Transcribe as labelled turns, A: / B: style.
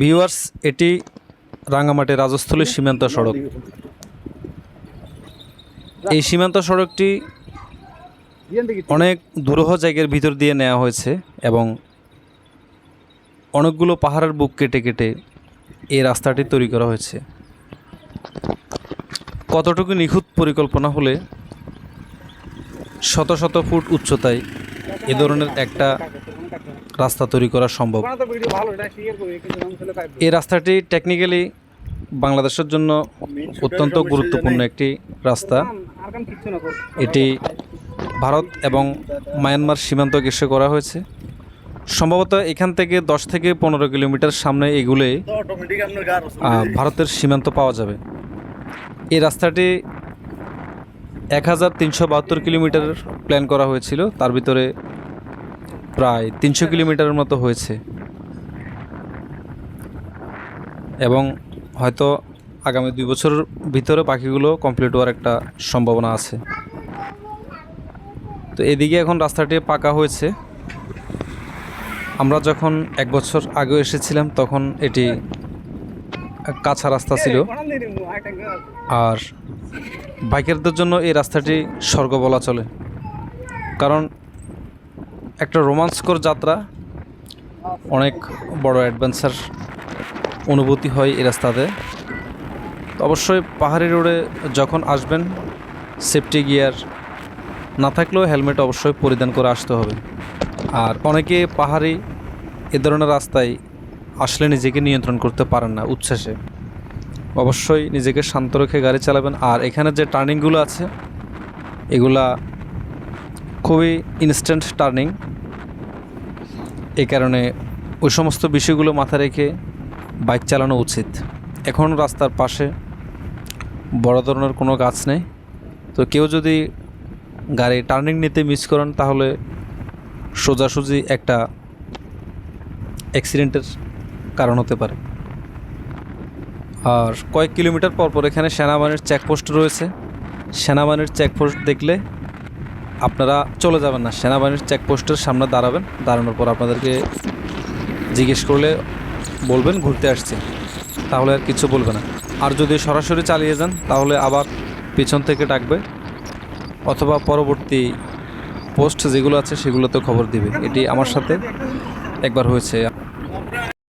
A: Viewers এটি রাঙ্গামাটি রাজস্থলী সীমান্ত সড়ক। এই সীমান্ত সড়কটি অনেক দুরূহ জায়গার ভিতর দিয়ে নেওয়া হয়েছে এবং অনেকগুলো পাহাড়ের বুক কেটে কেটে এই রাস্তাটি তৈরি করা হয়েছে। কতটুকু নিখুঁত পরিকল্পনা হলে শত শত ফুট উচ্চতায় এ ধরনের একটা রাস্তা তৈরি করা সম্ভব। এই রাস্তাটি টেকনিক্যালি বাংলাদেশের জন্য অত্যন্ত গুরুত্বপূর্ণ একটি রাস্তা। এটি ভারত এবং মায়ানমার সীমান্ত ঘেঁষে করা হয়েছে। সম্ভবত এখান থেকে দশ থেকে পনেরো কিলোমিটার সামনে এগুলে ভারতের সীমান্ত পাওয়া যাবে। এই রাস্তাটি এক হাজার তিনশো বাহাত্তর কিলোমিটার প্ল্যান করা হয়েছিল। তার ভিতরে প্রায় তিনশো কিলোমিটারের মতো হয়েছে। এবং হয়তো আগামী দুই বছরের ভিতরে পাখিগুলো কমপ্লিট হওয়ার একটা সম্ভাবনা আছে। তো এদিকে এখন রাস্তাটি পাকা হয়েছে। আমরা যখন এক বছর আগে এসেছিলাম, তখন এটি কাঁচা রাস্তা ছিল। আর বাইকারদের জন্য এই রাস্তাটি স্বর্গ বলা চলে। কারণ একটা রোমাঞ্চকর যাত্রা, অনেক বড় অ্যাডভেঞ্চার অনুভূতি হয় এই রাস্তাতে। অবশ্যই পাহাড়ি রোডে যখন আসবেন, সেফটি গিয়ার না থাকলেও হেলমেট অবশ্যই পরিধান করে আসতে হবে। আর অনেকে পাহাড়ি এ ধরনের রাস্তায় আসলে নিজেকে নিয়ন্ত্রণ করতে পারেন না উচ্ছ্বাসে। অবশ্যই নিজেকে শান্ত রেখে গাড়ি চালাবেন। আর এখানে যে টার্নিংগুলো আছে, এগুলা খুবই ইনস্ট্যান্ট টার্নিং এই কারণে ওই সমস্ত বিষয়গুলো মাথায় রেখে বাইক চালানো উচিত। এখন রাস্তার পাশে বড় ধরনের কোনো গাছ নেই। তো কেউ যদি গাড়ি টার্নিং নিতে মিস করেন, তাহলে সোজাসুজি একটা অ্যাক্সিডেন্টের কারণ হতে পারে। আর কয়েক কিলোমিটার পর পর এখানে সেনাবাহিনীর চেকপোস্ট রয়েছে। সেনাবাহিনীর চেকপোস্ট দেখলে আপনারা চলে যাবেন না। সেনাবাহিনীর চেকপোস্টের সামনে দাঁড়াবেন। দাঁড়ানোর পর আপনাদেরকে জিজ্ঞেস করলে বলবেন, ঘুরতে আসছে। তাহলে আর কিছু বলবে না। আর যদি সরাসরি চালিয়ে যান, তাহলে আবার পিছন থেকে ডাকবে অথবা পরবর্তী পোস্ট যেগুলো আছে, সেগুলোতে খবর দিবে। এটি আমার সাথে একবার হয়েছে।